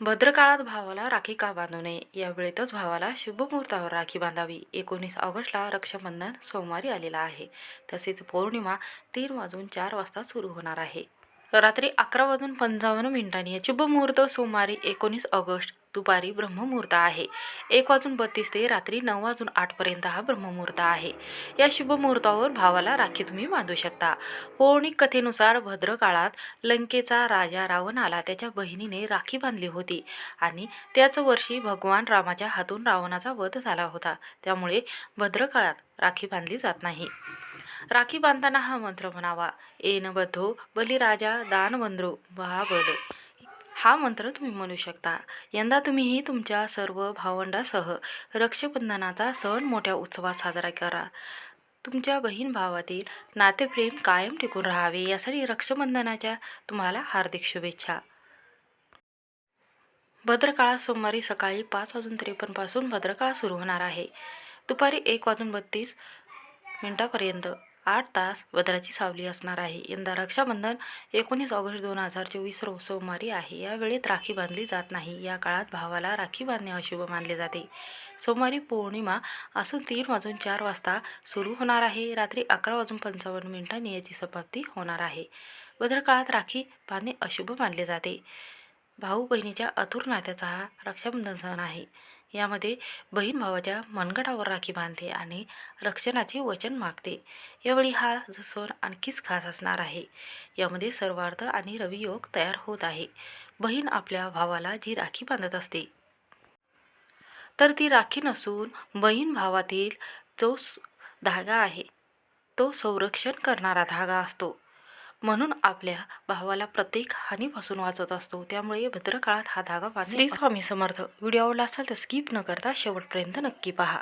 भद्रकाळात भावाला राखी का बांधू नये? या वेळेतच भावाला शुभमुहूर्तावर राखी बांधावी. एकोणीस ऑगस्टला रक्षाबंधन सोमवारी आलेला आहे. तसेच पौर्णिमा तीन वाजून चार वाजता सुरू होणार आहे. रात्री अकरा वाजून पंचावन्न मिनिटांनी शुभमुहूर्त सोमवारी एकोणीस ऑगस्ट दुपारी ब्रह्ममुहूर्त आहे. एक वाजून बत्तीस ते रात्री नऊ वाजून आठपर्यंत हा ब्रह्ममुहूर्त आहे. या शुभमुहूर्तावर भावाला राखी तुम्ही बांधू शकता. पौराणिक कथेनुसार भद्रकाळात लंकेचा राजा रावणाला त्याच्या बहिणीने राखी बांधली होती आणि त्याच वर्षी भगवान रामाच्या हातून रावणाचा वध झाला होता. त्यामुळे भद्रकाळात राखी बांधली जात नाही. राखी बांधताना हा मंत्र म्हणावा. एन बद्धो बलिराजा दानवंद्रो महाबल. हा मंत्र तुम्ही म्हणू शकता. यंदा तुम्हीही तुमच्या सर्व भावंडासह रक्षाबंधनाचा सण मोठ्या उत्सवात साजरा करा. तुमच्या बहीण भावातील नातेप्रेम कायम टिकून राहावे यासाठी रक्षाबंधनाच्या तुम्हाला हार्दिक शुभेच्छा. भद्रकाळात सोमवारी सकाळी पाच वाजून त्रेपन्नपासून भद्रकाळ सुरू होणार आहे. दुपारी एक वाजून बत्तीस मिनिटापर्यंत. आठ तास भद्राची सावली असणार आहे. यंदा रक्षाबंधन एकोणीस ऑगस्ट दोन हजार चोवीस रोज सोमवारी आहे. या वेळेत राखी बांधली जात नाही. या काळात भावाला राखी बांधणे अशुभ मानले जाते. सोमवारी पौर्णिमा असून तीन वाजून चार वाजता सुरू होणार आहे. रात्री अकरा वाजून पंचावन्न मिनिटांनी याची समाप्ती होणार आहे. भद्रकाळात राखी बांधणे अशुभ मानले जाते. भाऊ बहिणीच्या अथूर नात्याचा हा रक्षाबंधन सण आहे. यामध्ये बहीण भावाच्या मनगटावर राखी बांधते आणि रक्षणाचे वचन मागते. यावेळी हा ज- सण आणखीच खास असणार आहे. यामध्ये सर्वार्थ आणि रवियोग तयार होत आहे. बहीण आपल्या भावाला जी राखी बांधत असते. तर ती राखी नसून बहीण भावातील जो धागा आहे तो संरक्षण करणारा धागा असतो. म्हणून आपल्या भावाला प्रत्येक हानीपासून वाचवत असतो. त्यामुळे भद्रकाळात हा धागा श्री स्वामी समर्थ. व्हिडिओ आवडला असेल तर स्किप न करता शेवटपर्यंत नक्की पहा.